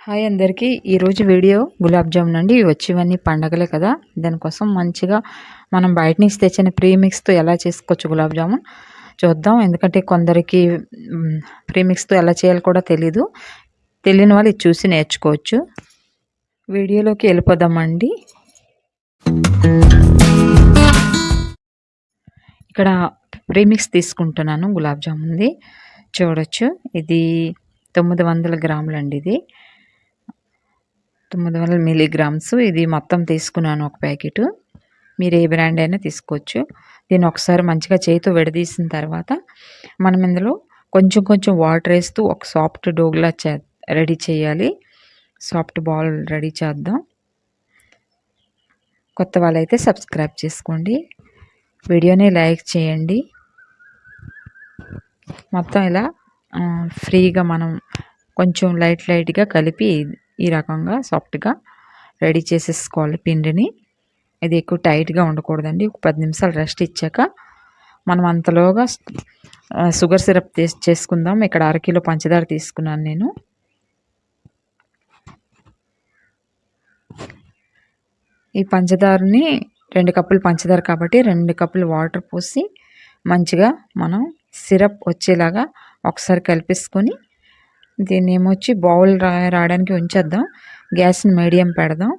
Hi అందరికీ. ఈరోజు video gulab jamun అండి. వచ్చేవన్నీ పండగలే కదా. దానికోసం మంచిగా మనం బయట నుంచి తెచ్చిన ప్రీమిక్స్తో ఎలా చేసుకోవచ్చు గులాబ్ జామున్? చూద్దాం. ఎందుకంటే కొందరికి ప్రీమిక్స్తో ఎలా చేయాలో కూడా తెలీదు. తెలియని వాళ్ళు ఇది చూసి నేర్చుకోవచ్చు. వీడియోలోకి వెళ్ళిపోదామండి. ఇక్కడ ప్రీమిక్స్ తీసుకుంటున్నాను గులాబ్ జామున్ది. చూడొచ్చు. ఇది తొమ్మిది వందల గ్రాములండి ఇది. తొమ్మిది వందల మిలీగ్రామ్స్ ఇది మొత్తం తీసుకున్నాను ఒక ప్యాకెట్. మీరు ఏ బ్రాండ్ అయినా తీసుకోవచ్చు. దీన్ని ఒకసారి మంచిగా చేతితో విడదీసిన తర్వాత మనం ఇందులో కొంచెం కొంచెం వాటర్ వేస్తూ ఒక సాఫ్ట్ డోగ్లా చే రెడీ చేయాలి. సాఫ్ట్ బాల్ రెడీ చేద్దాం. కొత్త వాళ్ళైతే సబ్స్క్రైబ్ చేసుకోండి. వీడియోని లైక్ చేయండి. మొత్తం ఇలా ఫ్రీగా మనం కొంచెం లైట్ లైట్గా కలిపి ఈ రకంగా సాఫ్ట్గా రెడీ చేసేసుకోవాలి పిండిని. ఇది ఎక్కువ టైట్గా ఉండకూడదండి. ఒక పది నిమిషాలు రెస్ట్ ఇచ్చాక మనం అంతలోగా షుగర్ సిరప్ చేసుకుందాం. ఇక్కడ అరకిలో పంచదార తీసుకున్నాను నేను. ఈ పంచదారని రెండు కప్పులు పంచదార కాబట్టి రెండు కప్పులు వాటర్ పోసి మంచిగా మనం సిరప్ వచ్చేలాగా ఒకసారి కలిపేసుకొని దీన్ని ఏమొచ్చి బౌల్ రా రావడానికి ఉంచేద్దాం. గ్యాస్ని మీడియం పెడదాం.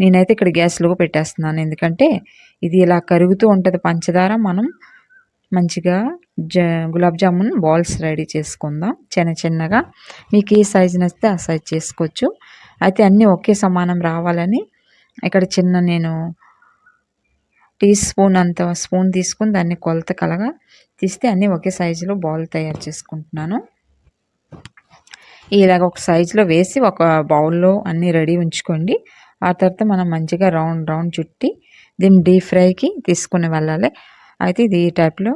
నేనైతే ఇక్కడ గ్యాస్లో పెట్టేస్తున్నాను. ఎందుకంటే ఇది ఇలా కరుగుతూ ఉంటుంది పంచదార. మనం మంచిగా జ గులాబ్ జామున్ బాల్స్ రెడీ చేసుకుందాం. చిన్న చిన్నగా. మీకు ఏ సైజు నచ్చితే ఆ సైజ్ చేసుకోవచ్చు. అయితే అన్నీ ఒకే సమానం రావాలని ఇక్కడ చిన్న నేను టీ స్పూన్ అంత స్పూన్ తీసుకుని దాన్ని కొలత కలగా తీస్తే అన్నీ ఒకే సైజులో బాల్ తయారు చేసుకుంటున్నాను. ఇలాగ ఒక సైజులో వేసి ఒక బౌల్లో అన్నీ రెడీ ఉంచుకోండి. ఆ తర్వాత మనం మంచిగా రౌండ్ రౌండ్ చుట్టి దీన్ని డీప్ ఫ్రైకి తీసుకుని వెళ్ళాలి. అయితే ఇది ఈ టైప్లో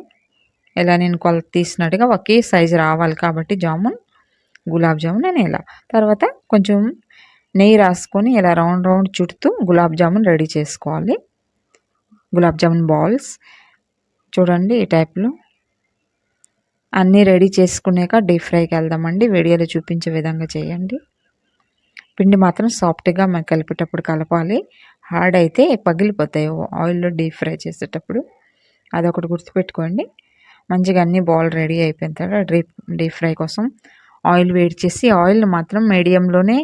ఇలా నేను కొలత తీసినట్టుగా ఒకే సైజు రావాలి కాబట్టి జామున్ గులాబ్ జామున్ నేను ఇలా. తర్వాత కొంచెం నెయ్యి రాసుకొని ఇలా రౌండ్ రౌండ్ చుడుతూ గులాబ్ జామున్ రెడీ చేసుకోవాలి. గులాబ్ జామున్ బాల్స్ చూడండి ఈ టైప్లో అన్నీ రెడీ చేసుకున్నాక డీప్ ఫ్రైకి వెళ్దామండి. వీడియోలో చూపించే విధంగా చేయండి. పిండి మాత్రం సాఫ్ట్గా మనం కలిపేటప్పుడు కలపాలి. హార్డ్ అయితే పగిలిపోతాయి ఆయిల్లో డీప్ ఫ్రై చేసేటప్పుడు. అదొకటి గుర్తుపెట్టుకోండి. మంచిగా అన్ని బాల్ రెడీ అయిపోయిన తర్వాత డీప్ డీప్ ఫ్రై కోసం ఆయిల్ వేడి చేసి ఆయిల్ మాత్రం మీడియంలోనే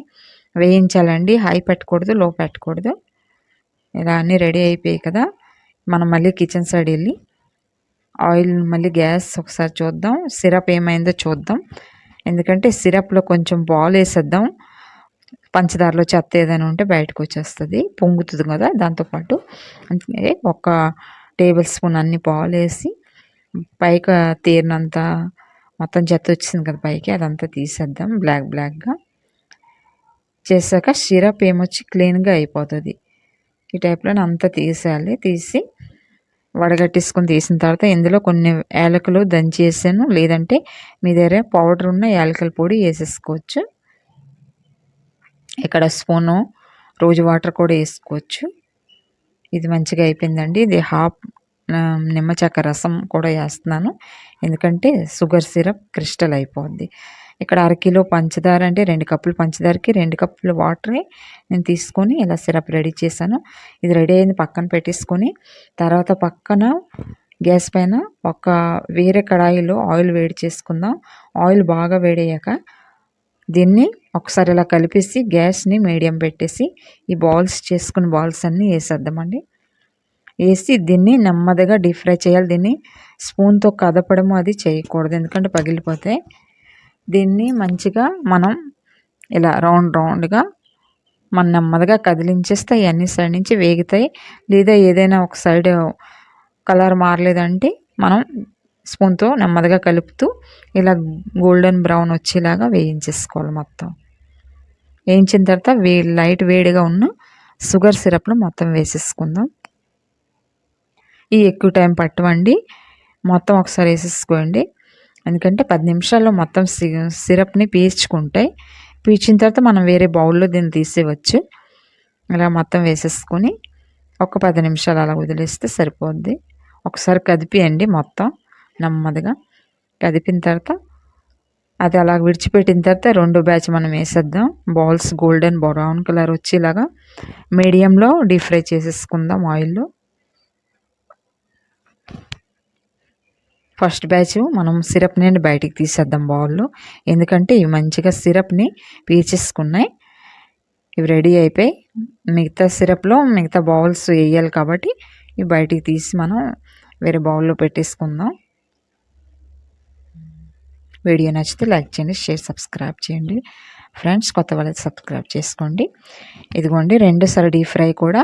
వేయించాలండి. హై పెట్టకూడదు లో పెట్టకూడదు. ఇలా అన్నీ రెడీ అయిపోయాయి కదా. మనం మళ్ళీ కిచెన్ సైడ్ వెళ్ళి ఆయిల్ మళ్ళీ గ్యాస్ ఒకసారి చూద్దాం. సిరప్ ఏమైందో చూద్దాం. ఎందుకంటే సిరప్లో కొంచెం బాల్ వేసేద్దాం. పంచదారలో చెత్త ఏదైనా ఉంటే బయటకు వచ్చేస్తుంది. పొంగుతుంది కదా దాంతోపాటు అందుకే ఒక టేబుల్ స్పూన్ అన్ని పాలు వేసి పైకి తీరినంత మొత్తం చెత్త వచ్చింది కదా పైకి అదంతా తీసేద్దాం బ్లాక్ బ్లాక్గా. చేశాక సిరప్ ఏమొచ్చి క్లీన్గా అయిపోతుంది. ఈ టైప్లో అంతా తీసేయాలి. తీసి వడగట్టేసుకొని తీసిన తర్వాత ఇందులో కొన్ని యాలకులు దంచి వేసాను లేదంటే మీ దగ్గర పౌడర్ ఉన్న యాలకల పొడి వేసేసుకోవచ్చు. ఇక్కడ స్పూను రోజు వాటర్ కూడా వేసుకోవచ్చు. ఇది మంచిగా అయిపోయిందండి. ఇది హాఫ్ నిమ్మ చెక్క రసం కూడా వేస్తున్నాను. ఎందుకంటే షుగర్ సిరప్ క్రిస్టల్ అయిపోద్ది. ఇక్కడ అరకిలో పంచదార అంటే రెండు కప్పులు పంచదారకి రెండు కప్పులు వాటర్ని నేను తీసుకొని ఇలా సిరప్ రెడీ చేశాను. ఇది రెడీ అయింది పక్కన పెట్టేసుకొని తర్వాత పక్కన గ్యాస్ పైన ఒక వేరే కడాయిలో ఆయిల్ వేడి చేసుకుందాం. ఆయిల్ బాగా వేడయ్యాక దీన్ని ఒకసారి ఇలా కలిపేసి గ్యాస్ని మీడియం పెట్టేసి ఈ బాల్స్ చేసుకున్న బాల్స్ అన్నీ వేసేద్దామండి. వేసి దీన్ని నెమ్మదిగా డీప్ ఫ్రై చేయాలి. దీన్ని స్పూన్తో కదపడము అది చేయకూడదు ఎందుకంటే పగిలిపోతాయి. దీన్ని మంచిగా మనం ఇలా రౌండ్ రౌండ్గా మనం నెమ్మదిగా కదిలించేస్తే అవన్నీ సైడ్ నుంచి వేగుతాయి. లేదా ఏదైనా ఒక సైడ్ కలర్ మారలేదంటే మనం స్పూన్తో నెమ్మదిగా కలుపుతూ ఇలా గోల్డెన్ బ్రౌన్ వచ్చేలాగా వేయించేసుకోవాలి మొత్తం. వేయించిన తర్వాత వే లైట్ వేడిగా ఉన్న షుగర్ సిరప్లో మొత్తం వేసేసుకుందాం. ఈ ఎక్కువ టైం పట్టవండి. మొత్తం ఒకసారి వేసేసుకోండి. ఎందుకంటే పది నిమిషాల్లో మొత్తం సిరప్ని పీల్చుకుంటాయి పీల్చిన తర్వాత మనం వేరే బౌల్లో దీన్ని తీసేవచ్చు ఇలా మొత్తం వేసేసుకొని ఒక పది నిమిషాలు అలా వదిలేస్తే సరిపోద్ది. ఒకసారి కదిపియండి మొత్తం నెమ్మదిగా. కదిపిన తర్వాత అది అలా విడిచిపెట్టిన తర్వాత రెండు బ్యాచ్ మనం వేసేద్దాం. బాల్స్ గోల్డెన్ బ్రౌన్ కలర్ వచ్చేలాగా మీడియంలో డీప్ ఫ్రై చేసేసుకుందాం ఆయిల్లో. ఫస్ట్ బ్యాచ్ మనం సిరప్ నుండి బయటికి తీసేద్దాం బౌల్లో. ఎందుకంటే ఇవి మంచిగా సిరప్ని పీచేసుకున్నాయి ఇవి రెడీ అయిపోయి మిగతా సిరప్లో మిగతా బౌల్స్ వేయాలి కాబట్టి ఇవి బయటికి తీసి మనం వేరే బౌల్లో పెట్టేసుకుందాం. వీడియో నచ్చితే లైక్ చేయండి షేర్ సబ్స్క్రైబ్ చేయండి. ఫ్రెండ్స్ కొత్త వాళ్ళకి సబ్స్క్రైబ్ చేసుకోండి. ఇదిగోండి రెండు సార్లు డీప్ ఫ్రై కూడా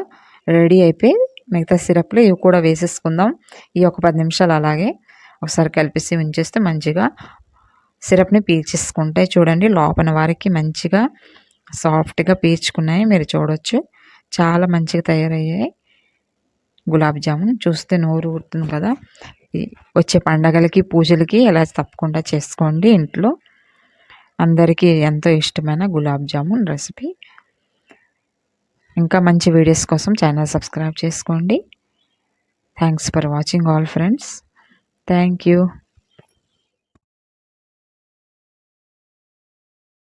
రెడీ అయిపోయి మిగతా సిరప్లో ఇవి కూడా వేసేసుకుందాం. ఈ ఒక పది నిమిషాలు అలాగే ఒకసారి కలిపేసి ఉంచేస్తే మంచిగా సిరప్ని పీల్చేసుకుంటాయి చూడండి లోపల వారికి మంచిగా సాఫ్ట్గా పీల్చుకున్నాయి. మీరు చూడొచ్చు. చాలా మంచిగా తయారయ్యాయి. గులాబ్ జామున్. చూస్తే నోరు ఊరుతుంది కదా. వచ్చే పండగలకి పూజలకి ఎలా తప్పకుండా చేసుకోండి ఇంట్లో. అందరికీ ఎంతో ఇష్టమైన గులాబ్ జామున్ రెసిపీ. ఇంకా మంచి వీడియోస్ కోసం ఛానల్ సబ్స్క్రైబ్ చేసుకోండి. Thanks for watching all friends. Thank you.